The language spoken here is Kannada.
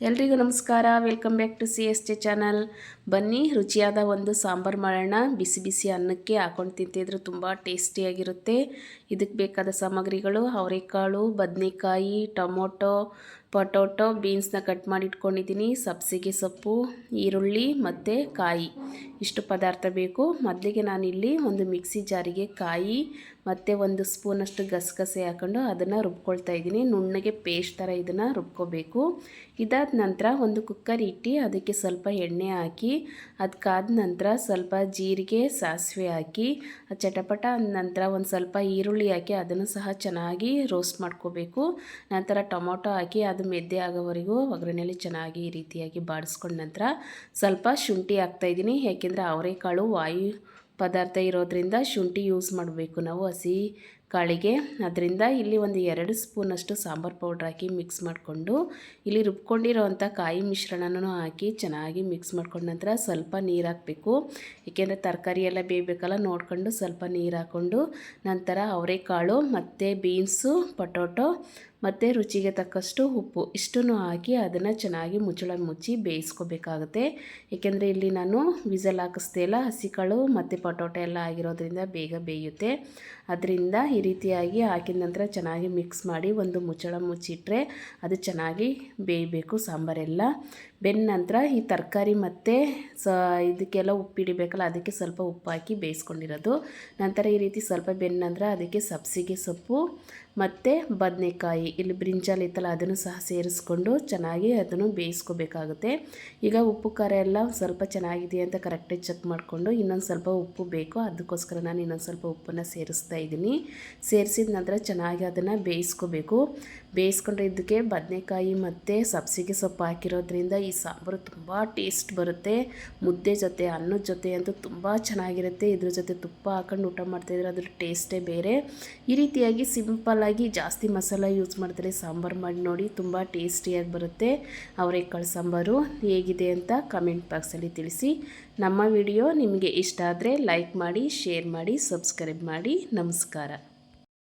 ಎಲ್ರಿಗೂ ನಮಸ್ಕಾರ. Welcome back to C S T channel ಬನ್ನಿ, ರುಚಿಯಾದ ಒಂದು ಸಾಂಬಾರು ಮಾಡೋಣ. ಬಿಸಿ ಬಿಸಿ ಅನ್ನಕ್ಕೆ ಹಾಕೊಂಡು ತಿಂತಿದ್ರೆ ತುಂಬ ಟೇಸ್ಟಿಯಾಗಿರುತ್ತೆ ಇದಕ್ಕೆ ಬೇಕಾದ ಸಾಮಗ್ರಿಗಳು ಅವರೆಕಾಳು, ಬದನೆಕಾಯಿ, ಟೊಮೊಟೊ, ಪೊಟೊಟೊ ಬೀನ್ಸ್ನ ಕಟ್ ಮಾಡಿ ಇಟ್ಕೊಂಡಿದ್ದೀನಿ. ಸಬ್ಸಿಗೆ ಸೊಪ್ಪು, ಈರುಳ್ಳಿ ಮತ್ತು ಕಾಯಿ. ಇಷ್ಟು ಪದಾರ್ಥ ಬೇಕು. ಮೊದಲಿಗೆ ನಾನಿಲ್ಲಿ ಒಂದು ಮಿಕ್ಸಿ ಜಾರಿಗೆ ಕಾಯಿ, ಮತ್ತು ಒಂದು ಸ್ಪೂನಷ್ಟು ಗಸಗಸೆ ಹಾಕೊಂಡು ಅದನ್ನು ರುಬ್ಕೊಳ್ತಾ ಇದ್ದೀನಿ. ನುಣ್ಣಗೆ ಪೇಸ್ಟ್ ಥರ ಇದನ್ನು ರುಬ್ಕೋಬೇಕು. ಇದಾದ ನಂತರ ಒಂದು ಕುಕ್ಕರ್ ಇಟ್ಟು ಅದಕ್ಕೆ ಸ್ವಲ್ಪ ಎಣ್ಣೆ ಹಾಕಿ ಅದಕ್ಕಾದ ನಂತರ ಸ್ವಲ್ಪ ಜೀರಿಗೆ, ಸಾಸಿವೆ ಹಾಕಿ ಚಟಪಟ ಅಂದ ನಂತರ ಒಂದು ಸ್ವಲ್ಪ ಈರುಳ್ಳಿ ಹಾಕಿ ಅದನ್ನು ಸಹ ಚೆನ್ನಾಗಿ ರೋಸ್ಟ್ ಮಾಡ್ಕೋಬೇಕು. ನಂತರ ಟೊಮೊಟೊ ಹಾಕಿ ಅದು ಮೆದ್ದೆ ಆಗೋವರೆಗೂ ಒಗ್ಗರಣೆಯಲ್ಲಿ ಚೆನ್ನಾಗಿ ಈ ರೀತಿಯಾಗಿ ಬಾಡಿಸ್ಕೊಂಡ ನಂತರ ಸ್ವಲ್ಪ ಶುಂಠಿ ಹಾಕ್ತಾಯಿದ್ದೀನಿ ಯಾಕೆಂದರೆ ಅವರೆಕಾಳು ವಾಯು ಪದಾರ್ಥ ಇರೋದ್ರಿಂದ ಶುಂಠಿ ಯೂಸ್ ಮಾಡಬೇಕು ನಾವು ಹಸಿ ಕಾಳಿಗೆ. ಅದರಿಂದ ಇಲ್ಲಿ ಒಂದು ಎರಡು ಸ್ಪೂನಷ್ಟು ಸಾಂಬಾರು ಪೌಡ್ರ್ ಹಾಕಿ ಮಿಕ್ಸ್ ಮಾಡಿಕೊಂಡು ಇಲ್ಲಿ ರುಬ್ಕೊಂಡಿರೋವಂಥ ಕಾಯಿ ಮಿಶ್ರಣನೂ ಹಾಕಿ ಚೆನ್ನಾಗಿ ಮಿಕ್ಸ್ ಮಾಡ್ಕೊಂಡ ನಂತರ ಸ್ವಲ್ಪ ನೀರು ಹಾಕಬೇಕು. ಏಕೆಂದರೆ ತರಕಾರಿ ಎಲ್ಲ ಬೇಯಬೇಕಲ್ಲ, ನೋಡ್ಕೊಂಡು ಸ್ವಲ್ಪ ನೀರು ಹಾಕ್ಕೊಂಡು ನಂತರ ಅವರೆಕಾಳು ಮತ್ತು ಬೀನ್ಸು ಪೊಟೊಟೊ ಮತ್ತು ರುಚಿಗೆ ತಕ್ಕಷ್ಟು ಉಪ್ಪು ಇಷ್ಟನ್ನು ಹಾಕಿ ಅದನ್ನು ಚೆನ್ನಾಗಿ ಮುಚ್ಚಳ ಮುಚ್ಚಿ ಬೇಯಿಸ್ಕೋಬೇಕಾಗುತ್ತೆ. ಏಕೆಂದರೆ ಇಲ್ಲಿ ನಾನು ವಿಸಲ್ ಹಾಕಿಸ್ದೇ ಇಲ್ಲ ಹಸಿಕಾಳು ಮತ್ತು ಪೊಟೊಟೊ ಎಲ್ಲ ಆಗಿರೋದ್ರಿಂದ ಬೇಗ ಬೇಯುತ್ತೆ. ಅದರಿಂದ ಈ ರೀತಿಯಾಗಿ ಹಾಕಿದ ನಂತರ ಚೆನ್ನಾಗಿ ಮಿಕ್ಸ್ ಮಾಡಿ ಒಂದು ಮುಚ್ಚಳ ಮುಚ್ಚಿಟ್ರೆ ಅದು ಚೆನ್ನಾಗಿ ಬೇಯಬೇಕು ಸಾಂಬಾರೆಲ್ಲ. ಬೆಂದ ನಂತರ ಈ ತರಕಾರಿ ಮತ್ತು ಸ ಇದಕ್ಕೆಲ್ಲ ಉಪ್ಪಿಡಿಬೇಕಲ್ಲ ಅದಕ್ಕೆ ಸ್ವಲ್ಪ ಉಪ್ಪು ಹಾಕಿ ಬೇಯಿಸ್ಕೊಂಡಿರೋದು. ನಂತರ ಈ ರೀತಿ ಸ್ವಲ್ಪ ಬೆಂದ ನಂತರ ಅದಕ್ಕೆ ಸಬ್ಸಿಗೆ ಸೊಪ್ಪು ಮತ್ತು ಬದನೆಕಾಯಿ ಇಲ್ಲಿ ಬ್ರಿಂಜಾಲ್ ಇತ್ತಲ್ಲ ಅದನ್ನು ಸಹ ಸೇರಿಸ್ಕೊಂಡು ಚೆನ್ನಾಗಿ ಅದನ್ನು ಬೇಯಿಸ್ಕೋಬೇಕಾಗುತ್ತೆ. ಈಗ ಉಪ್ಪು, ಖಾರ ಎಲ್ಲ ಸ್ವಲ್ಪ ಚೆನ್ನಾಗಿದೆ ಅಂತ ಕರೆಕ್ಟಾಗಿ ಚೆಕ್ ಮಾಡಿಕೊಂಡು ಇನ್ನೊಂದು ಸ್ವಲ್ಪ ಉಪ್ಪು ಬೇಕು ಅದಕ್ಕೋಸ್ಕರ ನಾನು ಇನ್ನೊಂದು ಸ್ವಲ್ಪ ಉಪ್ಪನ್ನು ಸೇರಿಸ್ತಾ ಇದ್ದೀನಿ. ಸೇರಿಸಿದ ನಂತರ ಚೆನ್ನಾಗಿ ಅದನ್ನು ಬೇಯಿಸ್ಕೋಬೇಕು. ಬೇಯಿಸ್ಕೊಂಡ್ರೆ ಇದಕ್ಕೆ ಬದನೆಕಾಯಿ ಮತ್ತು ಸಬ್ಸಿಗೆ ಸೊಪ್ಪು ಹಾಕಿರೋದ್ರಿಂದ ಈ ಸಾಂಬಾರು ತುಂಬ ಟೇಸ್ಟ್ ಬರುತ್ತೆ. ಮುದ್ದೆ ಜೊತೆ, ಅನ್ನದ ಜೊತೆ ಅಂತೂ ತುಂಬ ಚೆನ್ನಾಗಿರುತ್ತೆ. ಇದ್ರ ಜೊತೆ ತುಪ್ಪ ಹಾಕೊಂಡು ಊಟ ಮಾಡ್ತಾಯಿದ್ರೆ ಅದ್ರ ಟೇಸ್ಟೇ ಬೇರೆ. ಈ ರೀತಿಯಾಗಿ ಸಿಂಪಲ್ಲಾಗಿ ಜಾಸ್ತಿ ಮಸಾಲ ಯೂಸ್ ಮಾಡ್ತಾರೆ ಸಾಂಬಾರು ಮಾಡಿ ನೋಡಿ, ತುಂಬ ಟೇಸ್ಟಿಯಾಗಿ ಬರುತ್ತೆ ಅವರೆಕಾಳು ಸಾಂಬಾರು. ಹೇಗಿದೆ ಅಂತ ಕಮೆಂಟ್ ಬಾಕ್ಸಲ್ಲಿ ತಿಳಿಸಿ. ನಮ್ಮ ವಿಡಿಯೋ ನಿಮಗೆ ಇಷ್ಟ ಆದರೆ ಲೈಕ್ ಮಾಡಿ, ಶೇರ್ ಮಾಡಿ, ಸಬ್ಸ್ಕ್ರೈಬ್ ಮಾಡಿ. ನಮಸ್ಕಾರ.